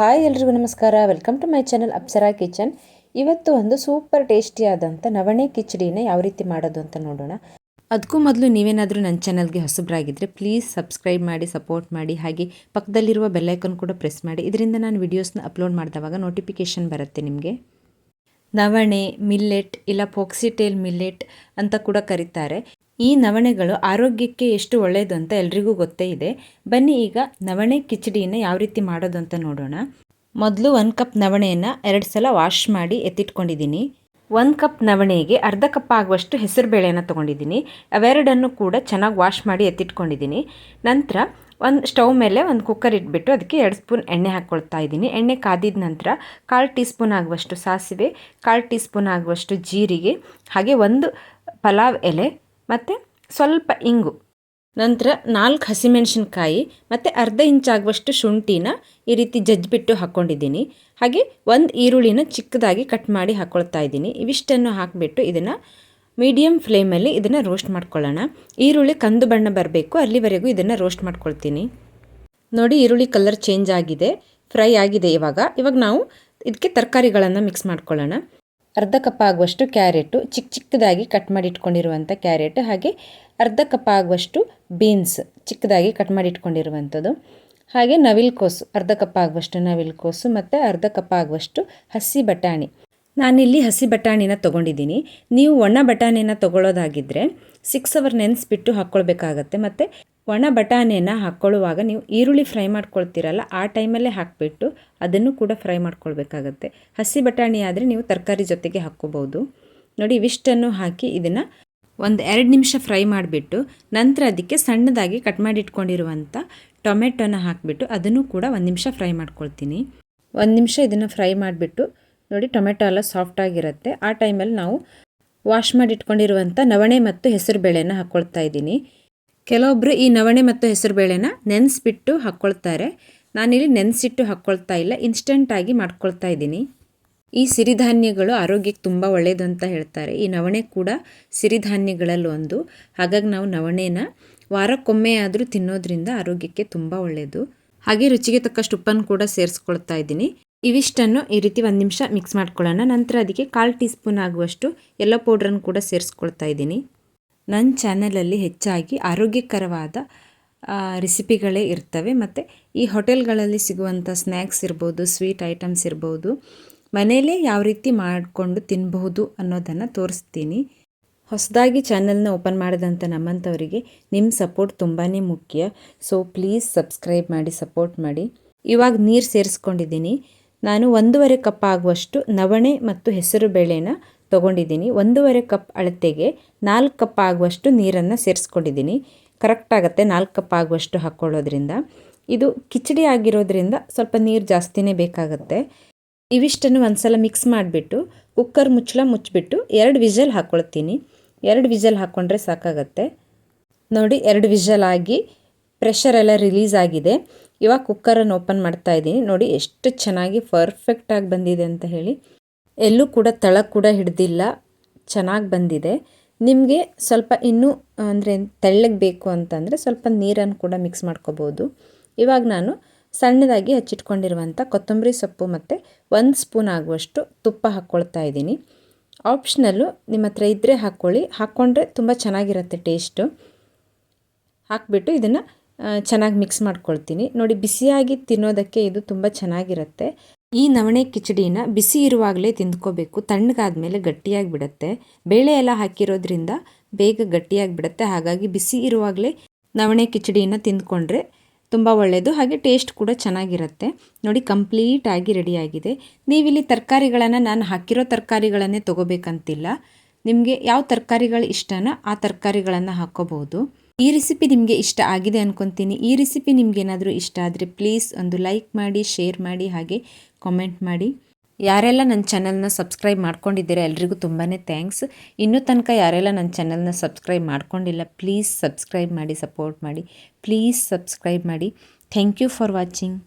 Hi ಎಲ್ರಿಗೂ ನಮಸ್ಕಾರ. Welcome to my channel Apsara kitchen ಇವತ್ತು ಒಂದು ಸೂಪರ್ ಟೇಸ್ಟಿಯಾದಂಥ ನವಣೆ ಕಿಚಡಿನ ಯಾವ ರೀತಿ ಮಾಡೋದು ಅಂತ ನೋಡೋಣ. ಅದಕ್ಕೂ ಮೊದಲು ನೀವೇನಾದರೂ ನನ್ನ ಚಾನಲ್ಗೆ ಹೊಸಬ್ರಾಗಿದ್ದರೆ ಪ್ಲೀಸ್ ಸಬ್ಸ್ಕ್ರೈಬ್ ಮಾಡಿ ಸಪೋರ್ಟ್ ಮಾಡಿ, ಹಾಗೆ ಪಕ್ಕದಲ್ಲಿರುವ ಬೆಲ್ಲೈಕನ್ ಕೂಡ ಪ್ರೆಸ್ ಮಾಡಿ. ಇದರಿಂದ ನಾನು ವೀಡಿಯೋಸ್ನ ಅಪ್ಲೋಡ್ ಮಾಡಿದವಾಗ ನೋಟಿಫಿಕೇಷನ್ ಬರುತ್ತೆ ನಿಮಗೆ. ನವಣೆ ಮಿಲ್ಲೆಟ್ ಇಲ್ಲ ಪೋಕ್ಸಿಟೇಲ್ ಮಿಲ್ಲೆಟ್ ಅಂತ ಕೂಡ ಕರೀತಾರೆ. ಈ ನವಣೆಗಳು ಆರೋಗ್ಯಕ್ಕೆ ಎಷ್ಟು ಒಳ್ಳೆಯದು ಅಂತ ಎಲ್ರಿಗೂ ಗೊತ್ತೇ ಇದೆ. ಬನ್ನಿ ಈಗ ನವಣೆ ಕಿಚಡಿಯನ್ನು ಯಾವ ರೀತಿ ಮಾಡೋದು ಅಂತ ನೋಡೋಣ. ಮೊದಲು ಒಂದು ಕಪ್ ನವಣೆಯನ್ನು ಎರಡು ಸಲ ವಾಶ್ ಮಾಡಿ ಎತ್ತಿಟ್ಕೊಂಡಿದ್ದೀನಿ. ಒಂದು ಕಪ್ ನವಣೆಗೆ ಅರ್ಧ ಕಪ್ ಆಗುವಷ್ಟು ಹೆಸರು ಬೇಳೆಯನ್ನು ತೊಗೊಂಡಿದ್ದೀನಿ. ಅವೆರಡನ್ನು ಕೂಡ ಚೆನ್ನಾಗಿ ವಾಶ್ ಮಾಡಿ ಎತ್ತಿಟ್ಕೊಂಡಿದ್ದೀನಿ. ನಂತರ ಒಂದು ಸ್ಟವ್ ಮೇಲೆ ಒಂದು ಕುಕ್ಕರ್ ಇಟ್ಬಿಟ್ಟು ಅದಕ್ಕೆ ಎರಡು ಸ್ಪೂನ್ ಎಣ್ಣೆ ಹಾಕ್ಕೊಳ್ತಾ ಇದ್ದೀನಿ. ಎಣ್ಣೆ ಕಾದಿದ ನಂತರ ಕಾಲು ಟೀ ಸ್ಪೂನ್ ಆಗುವಷ್ಟು ಸಾಸಿವೆ, ಕಾಲು ಟೀ ಸ್ಪೂನ್ ಆಗುವಷ್ಟು ಜೀರಿಗೆ, ಹಾಗೆ ಒಂದು ಪಲಾವ್ ಎಲೆ ಮತ್ತು ಸ್ವಲ್ಪ ಇಂಗು. ನಂತರ ನಾಲ್ಕು ಹಸಿಮೆಣಸಿನ್ಕಾಯಿ ಮತ್ತು ಅರ್ಧ ಇಂಚಾಗುವಷ್ಟು ಶುಂಠಿನ ಈ ರೀತಿ ಜಜ್ಜಿಬಿಟ್ಟು ಹಾಕ್ಕೊಂಡಿದ್ದೀನಿ ಹಾಗೆ ಒಂದು ಈರುಳ್ಳಿನ ಚಿಕ್ಕದಾಗಿ ಕಟ್ ಮಾಡಿ ಹಾಕ್ಕೊಳ್ತಾ ಇದ್ದೀನಿ. ಇವಿಷ್ಟನ್ನು ಹಾಕಿಬಿಟ್ಟು ಇದನ್ನು ಮೀಡಿಯಮ್ ಫ್ಲೇಮಲ್ಲಿ ಇದನ್ನು ರೋಸ್ಟ್ ಮಾಡ್ಕೊಳ್ಳೋಣ. ಈರುಳ್ಳಿ ಕಂದು ಬಣ್ಣ ಬರಬೇಕು. ಅಲ್ಲಿವರೆಗೂ ಇದನ್ನು ರೋಸ್ಟ್ ಮಾಡ್ಕೊಳ್ತೀನಿ. ನೋಡಿ ಈರುಳ್ಳಿ ಕಲರ್ ಚೇಂಜ್ ಆಗಿದೆ. ಫ್ರೈ ಆಗಿದೆ ಇವಾಗ. ಇವಾಗ ನಾವು ಇದಕ್ಕೆ ತರಕಾರಿಗಳನ್ನು ಮಿಕ್ಸ್ ಮಾಡ್ಕೊಳ್ಳೋಣ. ಅರ್ಧ ಕಪ್ ಆಗುವಷ್ಟು ಕ್ಯಾರೆಟು ಚಿಕ್ಕ ಚಿಕ್ಕದಾಗಿ ಕಟ್ ಮಾಡಿ ಇಟ್ಕೊಂಡಿರುವಂಥ ಕ್ಯಾರೆಟ್ ಹಾಗೆ ಅರ್ಧ ಕಪ್ ಆಗುವಷ್ಟು ಬೀನ್ಸ್ ಚಿಕ್ಕದಾಗಿ ಕಟ್ ಮಾಡಿ ಇಟ್ಕೊಂಡಿರುವಂಥದ್ದು ಹಾಗೆ ನವಿಲ್ಕೋಸು, ಅರ್ಧ ಕಪ್ ಆಗುವಷ್ಟು ನವಿಲ್ಕೋಸು ಮತ್ತು ಅರ್ಧ ಕಪ್ ಆಗುವಷ್ಟು ಹಸಿ ಬಟಾಣಿ. ನಾನಿಲ್ಲಿ ಹಸಿ ಬಟಾಣಿನ ತೊಗೊಂಡಿದ್ದೀನಿ. ನೀವು ಒಣ ಬಟಾಣಿನ ತೊಗೊಳ್ಳೋದಾಗಿದ್ದರೆ ಸಿಕ್ಸ್ ಅವರ್ ನೆನೆಸ್ಬಿಟ್ಟು ಹಾಕ್ಕೊಳ್ಬೇಕಾಗತ್ತೆ. ಮತ್ತು ಒಣ ಬಟಾಣಿಯನ್ನು ಹಾಕ್ಕೊಳ್ಳುವಾಗ ನೀವು ಈರುಳ್ಳಿ ಫ್ರೈ ಮಾಡ್ಕೊಳ್ತೀರಲ್ಲ, ಆ ಟೈಮಲ್ಲೇ ಹಾಕಿಬಿಟ್ಟು ಅದನ್ನು ಕೂಡ ಫ್ರೈ ಮಾಡ್ಕೊಳ್ಬೇಕಾಗತ್ತೆ. ಹಸಿ ಬಟಾಣಿ ಆದರೆ ನೀವು ತರಕಾರಿ ಜೊತೆಗೆ ಹಾಕ್ಕೋಬೋದು ನೋಡಿ, ಇವಿಷ್ಟನ್ನು ಹಾಕಿ ಇದನ್ನು ಒಂದು ಎರಡು ನಿಮಿಷ ಫ್ರೈ ಮಾಡಿಬಿಟ್ಟು ನಂತರ ಅದಕ್ಕೆ ಸಣ್ಣದಾಗಿ ಕಟ್ ಮಾಡಿ ಇಟ್ಕೊಂಡಿರುವಂಥ ಟೊಮೆಟೊನ ಹಾಕಿಬಿಟ್ಟು ಅದನ್ನು ಕೂಡ ಒಂದು ನಿಮಿಷ ಫ್ರೈ ಮಾಡ್ಕೊಳ್ತೀನಿ. ಒಂದು ನಿಮಿಷ ಇದನ್ನು ಫ್ರೈ ಮಾಡಿಬಿಟ್ಟು ನೋಡಿ, ಟೊಮೆಟೊ ಎಲ್ಲ ಸಾಫ್ಟಾಗಿರುತ್ತೆ ಆ ಟೈಮಲ್ಲಿ ನಾವು ವಾಶ್ ಮಾಡಿ ಇಟ್ಕೊಂಡಿರುವಂಥ ನವಣೆ ಮತ್ತು ಹೆಸರು ಬೇಳೆಯನ್ನು ಹಾಕ್ಕೊಳ್ತಾ ಇದ್ದೀನಿ. ಕೆಲವೊಬ್ಬರು ಈ ನವಣೆ ಮತ್ತು ಹೆಸರುಬೇಳೆನ ನೆನೆಸ್ಬಿಟ್ಟು ಹಾಕ್ಕೊಳ್ತಾರೆ. ನಾನಿಲ್ಲಿ ನೆನೆಸಿಟ್ಟು ಹಾಕ್ಕೊಳ್ತಾ ಇಲ್ಲ ಇನ್ಸ್ಟೆಂಟಾಗಿ ಮಾಡ್ಕೊಳ್ತಾ ಇದ್ದೀನಿ. ಈ ಸಿರಿಧಾನ್ಯಗಳು ಆರೋಗ್ಯಕ್ಕೆ ತುಂಬ ಒಳ್ಳೆಯದು ಅಂತ ಹೇಳ್ತಾರೆ. ಈ ನವಣೆ ಕೂಡ ಸಿರಿಧಾನ್ಯಗಳಲ್ಲಿ ಒಂದು. ಹಾಗಾಗಿ ನಾವು ನವಣೆನ ವಾರಕ್ಕೊಮ್ಮೆ ಆದರೂ ತಿನ್ನೋದ್ರಿಂದ ಆರೋಗ್ಯಕ್ಕೆ ತುಂಬ ಒಳ್ಳೆಯದು ಹಾಗೆ ರುಚಿಗೆ ತಕ್ಕಷ್ಟು ಉಪ್ಪನ್ನು ಕೂಡ ಸೇರಿಸ್ಕೊಳ್ತಾ ಇದ್ದೀನಿ. ಇವಿಷ್ಟನ್ನು ಈ ರೀತಿ ಒಂದು ನಿಮಿಷ ಮಿಕ್ಸ್ ಮಾಡ್ಕೊಳ್ಳೋಣ. ನಂತರ ಅದಕ್ಕೆ ಕಾಲು ಟೀ ಸ್ಪೂನ್ ಆಗುವಷ್ಟು ಎಲ್ಲ ಪೌಡ್ರನ್ನು ಕೂಡ ಸೇರಿಸ್ಕೊಳ್ತಾ ಇದ್ದೀನಿ. ನನ್ನ ಚಾನಲಲ್ಲಿ ಹೆಚ್ಚಾಗಿ ಆರೋಗ್ಯಕರವಾದ ರೆಸಿಪಿಗಳೇ ಇರ್ತವೆ. ಮತ್ತು ಈ ಹೋಟೆಲ್ಗಳಲ್ಲಿ ಸಿಗುವಂಥ ಸ್ನ್ಯಾಕ್ಸ್ ಇರ್ಬೋದು, ಸ್ವೀಟ್ ಐಟಮ್ಸ್ ಇರ್ಬೋದು, ಮನೆಯಲ್ಲೇ ಯಾವ ರೀತಿ ಮಾಡಿಕೊಂಡು ತಿನ್ನಬಹುದು ಅನ್ನೋದನ್ನು ತೋರಿಸ್ತೀನಿ. ಹೊಸದಾಗಿ ಚಾನಲ್ನ ಓಪನ್ ಮಾಡಿದಂಥ ನಮ್ಮಂಥವರಿಗೆ ನಿಮ್ಮ ಸಪೋರ್ಟ್ ತುಂಬಾ ಮುಖ್ಯ. ಸೊ, ಪ್ಲೀಸ್ ಸಬ್ಸ್ಕ್ರೈಬ್ ಮಾಡಿ, ಸಪೋರ್ಟ್ ಮಾಡಿ. ಇವಾಗ ನೀರು ಸೇರಿಸ್ಕೊಂಡಿದ್ದೀನಿ. ನಾನು ಒಂದೂವರೆ ಕಪ್ ಆಗುವಷ್ಟು ನವಣೆ ಮತ್ತು ಹೆಸರು ಬೇಳೆನ ತೊಗೊಂಡಿದ್ದೀನಿ. ಒಂದೂವರೆ ಕಪ್ ಅಳತೆಗೆ ನಾಲ್ಕು ಕಪ್ ಆಗುವಷ್ಟು ನೀರನ್ನು ಸೇರಿಸ್ಕೊಂಡಿದ್ದೀನಿ. ಕರೆಕ್ಟ್ ಆಗುತ್ತೆ ನಾಲ್ಕು ಕಪ್ ಆಗುವಷ್ಟು ಹಾಕ್ಕೊಳ್ಳೋದ್ರಿಂದ ಇದು ಕಿಚಡಿ ಆಗಿರೋದ್ರಿಂದ ಸ್ವಲ್ಪ ನೀರು ಜಾಸ್ತಿನೇ ಬೇಕಾಗುತ್ತೆ. ಇವಿಷ್ಟನ್ನು ಒಂದು ಸಲ ಮಿಕ್ಸ್ ಮಾಡಿಬಿಟ್ಟು ಕುಕ್ಕರ್ ಮುಚ್ಚಳ ಮುಚ್ಚಿಬಿಟ್ಟು ಎರಡು ವಿಜಲ್ ಹಾಕ್ಕೊಳ್ತೀನಿ ಎರಡು ವಿಜಲ್ ಹಾಕ್ಕೊಂಡ್ರೆ ಸಾಕಾಗತ್ತೆ. ನೋಡಿ, ಎರಡು ವಿಜಲ್ ಆಗಿ ಪ್ರೆಷರ್ ಎಲ್ಲ ರಿಲೀಸ್ ಆಗಿದೆ. ಇವಾಗ ಕುಕ್ಕರನ್ನು ಓಪನ್ ಮಾಡ್ತಾ ಇದ್ದೀನಿ. ನೋಡಿ, ಎಷ್ಟು ಚೆನ್ನಾಗಿ ಪರ್ಫೆಕ್ಟಾಗಿ ಬಂದಿದೆ ಅಂತ ಹೇಳಿ. ಎಲ್ಲೂ ಕೂಡ ತಳ ಕೂಡ ಹಿಡ್ದಿಲ್ಲ. ಚೆನ್ನಾಗಿ ಬಂದಿದೆ. ನಿಮಗೆ ಸ್ವಲ್ಪ ಇನ್ನೂ, ಅಂದರೆ ತೆಳ್ಳಗೆ ಬೇಕು ಅಂತಂದರೆ ಸ್ವಲ್ಪ ನೀರನ್ನು ಕೂಡ ಮಿಕ್ಸ್ ಮಾಡ್ಕೋಬೋದು. ಇವಾಗ ನಾನು ಸಣ್ಣದಾಗಿ ಹಚ್ಚಿಟ್ಕೊಂಡಿರುವಂಥ ಕೊತ್ತಂಬರಿ ಸೊಪ್ಪು ಮತ್ತು ಒಂದು ಸ್ಪೂನ್ ಆಗುವಷ್ಟು ತುಪ್ಪ ಹಾಕ್ಕೊಳ್ತಾ ಇದ್ದೀನಿ. ಆಪ್ಷನಲ್ಲು ನಿಮ್ಮ ಹತ್ರ ಇದ್ದರೆ ಹಾಕ್ಕೊಳ್ಳಿ. ಹಾಕ್ಕೊಂಡ್ರೆ ತುಂಬ ಚೆನ್ನಾಗಿರುತ್ತೆ ಟೇಸ್ಟು. ಹಾಕ್ಬಿಟ್ಟು ಇದನ್ನು ಚೆನ್ನಾಗಿ ಮಿಕ್ಸ್ ಮಾಡ್ಕೊಳ್ತೀನಿ. ನೋಡಿ, ಬಿಸಿಯಾಗಿ ತಿನ್ನೋದಕ್ಕೆ ಇದು ತುಂಬ ಚೆನ್ನಾಗಿರುತ್ತೆ. ಈ ನವಣೆ ಕಿಚಡಿನ ಬಿಸಿ ಇರುವಾಗಲೇ ತಿಂದ್ಕೋಬೇಕು. ತಣ್ಣಗಾದ್ಮೇಲೆ ಗಟ್ಟಿಯಾಗಿ ಬಿಡುತ್ತೆ ಬೇಳೆ ಎಲ್ಲ ಹಾಕಿರೋದ್ರಿಂದ ಬೇಗ ಗಟ್ಟಿಯಾಗಿ ಬಿಡುತ್ತೆ ಹಾಗಾಗಿ ಬಿಸಿ ಇರುವಾಗಲೇ ನವಣೆ ಕಿಚಡಿನ ತಿಂದ್ಕೊಂಡ್ರೆ ತುಂಬ ಒಳ್ಳೆಯದು ಹಾಗೆ ಟೇಸ್ಟ್ ಕೂಡ ಚೆನ್ನಾಗಿರುತ್ತೆ. ನೋಡಿ, ಕಂಪ್ಲೀಟಾಗಿ ರೆಡಿಯಾಗಿದೆ. ನೀವಿಲ್ಲಿ ತರಕಾರಿಗಳನ್ನು, ನಾನು ಹಾಕಿರೋ ತರಕಾರಿಗಳನ್ನೇ ತೊಗೋಬೇಕಂತಿಲ್ಲ. ನಿಮಗೆ ಯಾವ ತರಕಾರಿಗಳು ಇಷ್ಟನೋ ಆ ತರಕಾರಿಗಳನ್ನು ಹಾಕ್ಕೋಬೋದು ಈ ರೆಸಿಪಿ ನಿಮಗೆ ಇಷ್ಟ ಆಗಿದೆ ಅನ್ಕೊತೀನಿ. ಈ ರೆಸಿಪಿ ನಿಮಗೇನಾದರೂ ಇಷ್ಟ ಆದರೆ ಪ್ಲೀಸ್ ಒಂದು ಲೈಕ್ ಮಾಡಿ ಶೇರ್ ಮಾಡಿ, ಹಾಗೆ ಕಾಮೆಂಟ್ ಮಾಡಿ. ಯಾರೆಲ್ಲ ನನ್ನ ಚಾನಲ್ನ ಸಬ್ಸ್ಕ್ರೈಬ್ ಮಾಡ್ಕೊಂಡಿದ್ದೀರಾ ಎಲ್ರಿಗೂ ತುಂಬಾ ಥ್ಯಾಂಕ್ಸ್ ಇನ್ನೂ ತನಕ ಯಾರೆಲ್ಲ ನನ್ನ ಚಾನಲ್ನ ಸಬ್ಸ್ಕ್ರೈಬ್ ಮಾಡ್ಕೊಂಡಿಲ್ಲ ಪ್ಲೀಸ್ ಸಬ್ಸ್ಕ್ರೈಬ್ ಮಾಡಿ ಸಪೋರ್ಟ್ ಮಾಡಿ. ಪ್ಲೀಸ್ ಸಬ್ಸ್ಕ್ರೈಬ್ ಮಾಡಿ. Thank you for watching